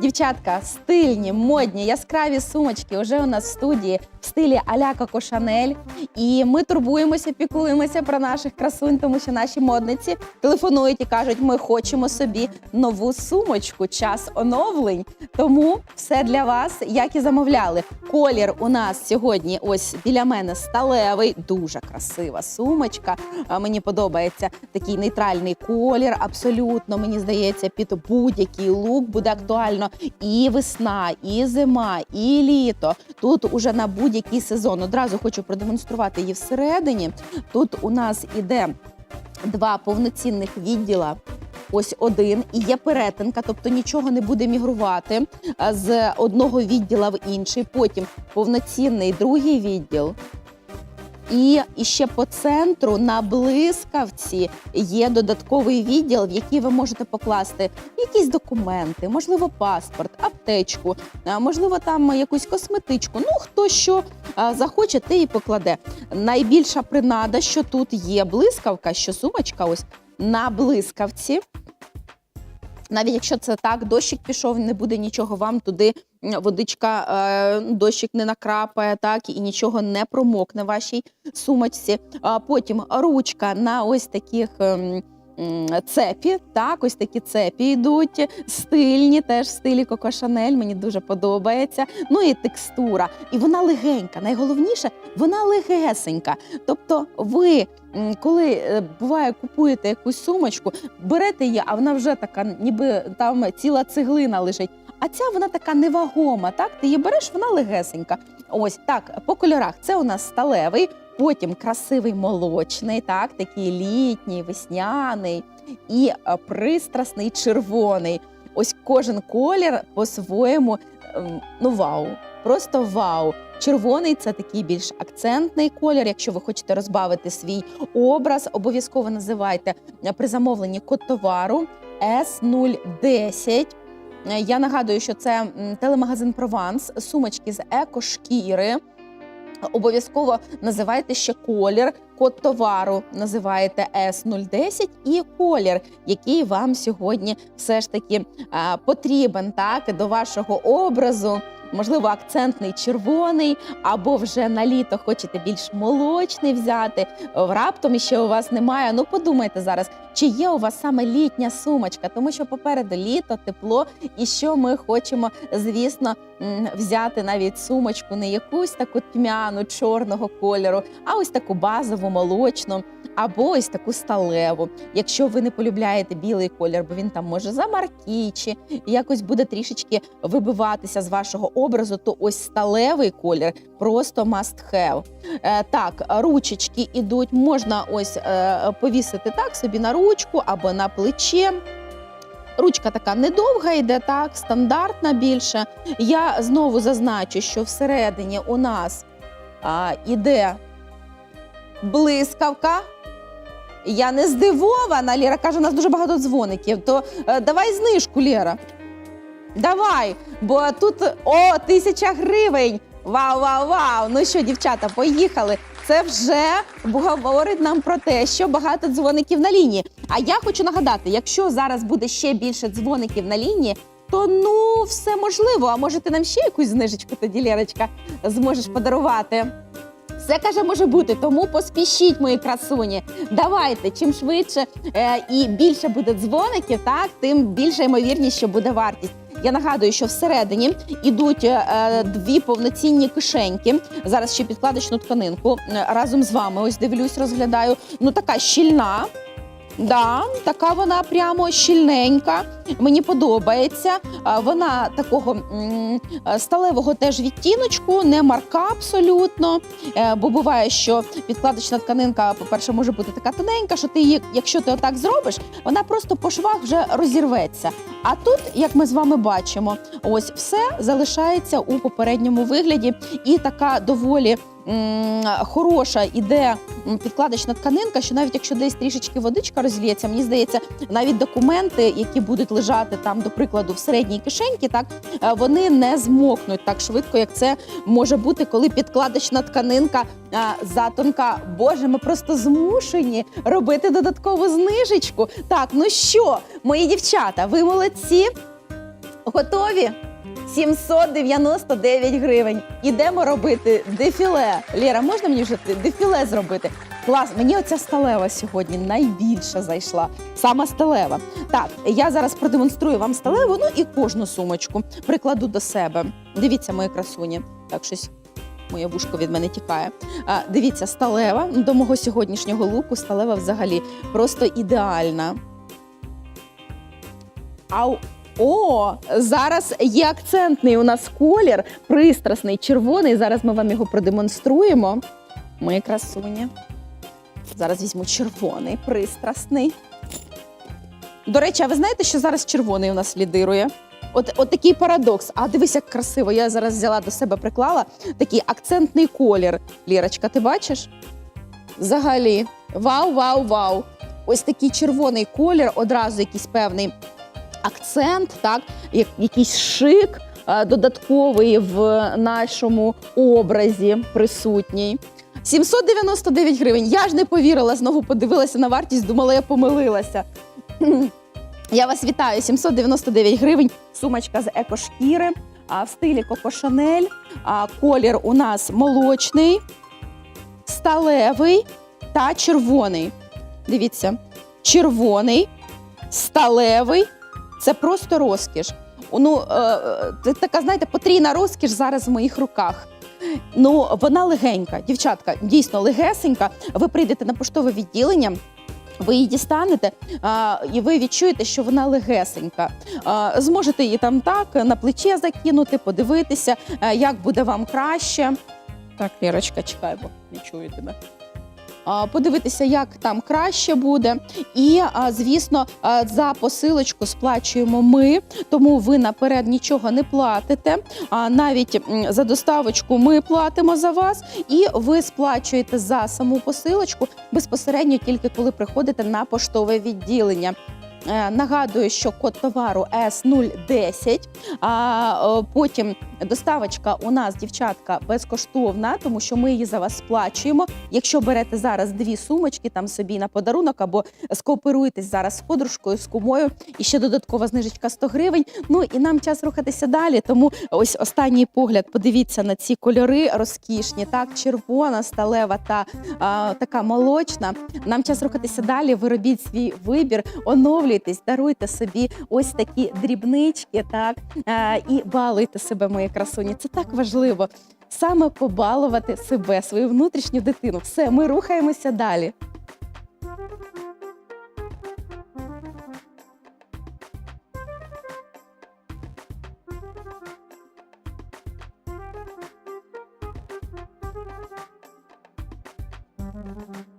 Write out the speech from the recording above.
Дівчатка, стильні, модні, яскраві сумочки вже у нас в студії в стилі Аля Коко Шанель. І ми турбуємося, піклуємося про наших красунь, тому що наші модниці телефонують і кажуть, ми хочемо собі нову сумочку, час оновлень. Тому все для вас, як і замовляли. Колір у нас сьогодні ось біля мене сталевий, дуже красива сумочка. Мені подобається такий нейтральний колір. Абсолютно мені здається, під будь-який лук буде актуально і весна, і зима, і літо. Тут уже на будь-який сезон. Одразу хочу продемонструвати її всередині. Тут у нас іде два повноцінних відділа. Ось один і є перетинка, тобто нічого не буде мігрувати з одного відділа в інший. Потім повноцінний другий відділ. І, і ще по центру на блискавці є додатковий відділ, в який ви можете покласти якісь документи, можливо, паспорт, аптечку, можливо, там якусь косметичку. Ну хто що захоче, те і покладе. Найбільша принада, що тут є блискавка, що сумочка ось на блискавці. Навіть якщо це так, дощик пішов, не буде нічого вам туди. Водичка, е, дощик не накрапає, так і нічого не промокне вашій сумочці. А потім ручка на ось таких. м, Цепі, так, ось такі цепі йдуть, стильні, теж в стилі Коко Шанель, мені дуже подобається. Ну і текстура. І вона легенька. Найголовніше, вона легесенька. Тобто, ви, коли е, буває, купуєте якусь сумочку, берете її, а вона вже така, ніби там ціла цеглина лежить. А ця вона така невагома. Так, ти її береш, вона легесенька. Ось так, по кольорах це у нас сталевий, потім красивий молочний, так, такий літній, весняний і е, пристрасний червоний. Ось кожен колір по-своєму ем, ну вау, просто вау. Червоний це такий більш акцентний колір. Якщо ви хочете розбавити свій образ, обов'язково називайте е, при замовленні код товару S010. Е, Я нагадую, що це телемагазин Прованс, сумочки з екошкіри. Обов'язково називайте ще колір, код товару називаєте S010 і колір, який вам сьогодні все ж таки потрібен так до вашого образу. Можливо, акцентний червоний, або вже на літо хочете більш молочний взяти. Раптом ще у вас немає. Ну подумайте зараз, чи є у вас саме літня сумочка, тому що попереду літо, тепло, і що ми хочемо, звісно, взяти навіть сумочку, не якусь таку тьмяну чорного кольору, а ось таку базову молочну. Або ось таку сталеву. Якщо ви не полюбляєте білий колір, бо він там може замаркі чи якось буде трішечки вибиватися з вашого образу, то ось сталевий колір просто must have. Е, так, ручечки ідуть, можна ось е, повісити так собі на ручку або на плече. Ручка така недовга йде, так, стандартна більше. Я знову зазначу, що всередині у нас а, іде блискавка. Я не здивована. Ліра каже, у нас дуже багато дзвоників. То е, давай знижку, Лєра. Давай, бо тут о, тисяча гривень. Вау, вау, вау! Ну що, дівчата, поїхали. Це вже говорить нам про те, що багато дзвоників на лінії. А я хочу нагадати, якщо зараз буде ще більше дзвоників на лінії, то ну все можливо. А може ти нам ще якусь знижечку тоді, Лєрочка, зможеш подарувати? Все каже, може бути, тому поспішіть, мої красуні. Давайте, чим швидше е, і більше буде дзвоників, так тим більша ймовірність, що буде вартість. Я нагадую, що всередині йдуть е, дві повноцінні кишеньки. Зараз ще підкладочну тканинку е, разом з вами. Ось дивлюсь, розглядаю. Ну така щільна. Да, така вона прямо щільненька. Мені подобається. Вона такого сталевого теж відтіночку, не марка абсолютно. Е, Бо буває, що підкладочна тканинка, по-перше, може бути така тоненька, що ти її, якщо ти отак зробиш, вона просто по швах вже розірветься. А тут, як ми з вами бачимо, ось все залишається у попередньому вигляді, і така доволі. Хороша іде підкладочна тканинка, що навіть якщо десь трішечки водичка розліється, мені здається, навіть документи, які будуть лежати там, до прикладу, в середній кишеньці, так е, вони не змокнуть так швидко, як це може бути, коли підкладочна тканинка е, затонка. Боже, ми просто змушені робити додаткову знижечку. Так, ну що, мої дівчата, ви молодці. Готові? 799 гривень. Ідемо робити дефіле. Лєра, можна мені вже дефіле зробити? Клас, мені оця сталева сьогодні найбільше зайшла. Сама сталева. Так, я зараз продемонструю вам сталеву, ну і кожну сумочку прикладу до себе. Дивіться, мої красуні. Так, щось моє вушко від мене тікає. А, дивіться, сталева до мого сьогоднішнього луку сталева взагалі просто ідеальна. Ау. О, зараз є акцентний у нас колір, пристрасний, червоний. Зараз ми вам його продемонструємо. Мої красуні. Зараз візьму червоний, пристрасний. До речі, а ви знаєте, що зараз червоний у нас лідирує? От, от такий парадокс. А дивись, як красиво. Я зараз взяла до себе, приклала такий акцентний колір. Лірочка, ти бачиш? Взагалі. Вау, вау, вау. Ось такий червоний колір, одразу якийсь певний акцент, так, якийсь шик е, додатковий в нашому образі присутній. 799 гривень. Я ж не повірила, знову подивилася на вартість, думала, я помилилася. Я вас вітаю. 799 гривень. Сумочка з екошкіри в стилі Коко Шанель. Колір у нас молочний, сталевий та червоний. Дивіться, червоний, сталевий це просто розкіш. Ну, е, е, це така, знаєте, потрійна розкіш зараз в моїх руках. Ну, вона легенька, дівчатка, дійсно легесенька. Ви прийдете на поштове відділення. Ви її дістанете, а, і ви відчуєте, що вона легесенька. А, зможете її там так на плече закинути, подивитися, а, як буде вам краще. Так, Лірочка, чекай, бо не чую тебе. Подивитися, як там краще буде. І, звісно, за посилочку сплачуємо ми, тому ви наперед нічого не платите. Навіть за доставочку ми платимо за вас, і ви сплачуєте за саму посилочку безпосередньо тільки коли приходите на поштове відділення. Е, Нагадую, що код товару S010, а е, потім доставочка у нас, дівчатка, безкоштовна, тому що ми її за вас сплачуємо. Якщо берете зараз дві сумочки там собі на подарунок або скооперуєтесь зараз з подружкою, з кумою, і ще додаткова знижечка 100 гривень. Ну і нам час рухатися далі. Тому ось останній погляд. Подивіться на ці кольори розкішні, так червона, сталева та а, така молочна. Нам час рухатися далі. Ви робіть свій вибір, оновлюйтесь, даруйте собі ось такі дрібнички, так і балуйте себе, мої красуні. Це так важливо. Саме побалувати себе, свою внутрішню дитину. Все, ми рухаємося далі. You.